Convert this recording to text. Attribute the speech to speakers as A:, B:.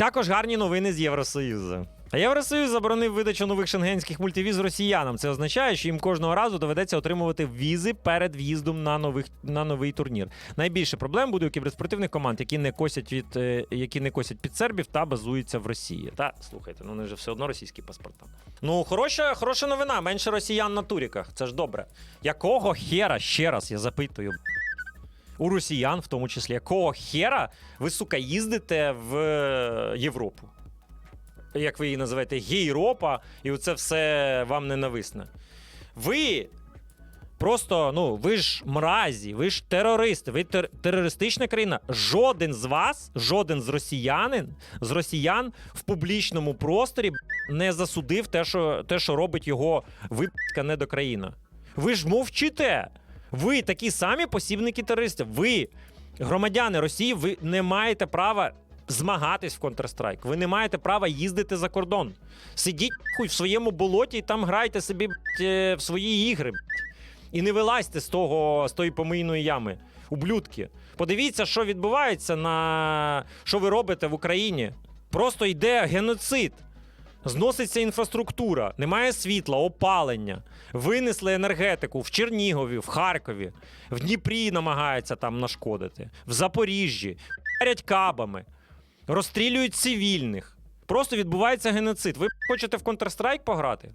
A: Також гарні новини з Євросоюзу. Євросоюз заборонив видачу нових шенгенських мультивіз росіянам. Це означає, що їм кожного разу доведеться отримувати візи перед в'їздом на нових на новий турнір. Найбільше проблем буде у кіберспортивних команд, які не косять від е, які не косять під сербів та базуються в Росії. Та слухайте, ну вони ж все одно російські паспорта. Ну хороша, хороша новина. Менше росіян на туріках. Це ж добре. Якого хера ще раз я запитую? У росіян, в тому числі, якого хера ви, сука, їздите в е, Європу? Як ви її називаєте, Європа, і оце все вам ненависне. Ви просто, ну, ви ж мразі, ви ж терористи, ви тер- терористична країна. Жоден з вас, жоден з росіянин, з росіян в публічному просторі не засудив те, що, те, що робить його випадка недокраїна. Ви ж мовчите. Ви такі самі посібники терористів. Ви, громадяни Росії, ви не маєте права змагатись в Counter-Strike. Ви не маєте права їздити за кордон. Сидіть хуй в своєму болоті і там грайте собі е, в свої ігри. І не вилазьте з того з тої помийної ями. Ублюдки. Подивіться, що відбувається на що ви робите в Україні. Просто йде геноцид. Зноситься інфраструктура, немає світла, опалення. Винесли енергетику в Чернігові, в Харкові, в Дніпрі намагаються там нашкодити, в Запоріжжі, парять кабами, розстрілюють цивільних. Просто відбувається геноцид. Ви хочете в Counter-Strike пограти?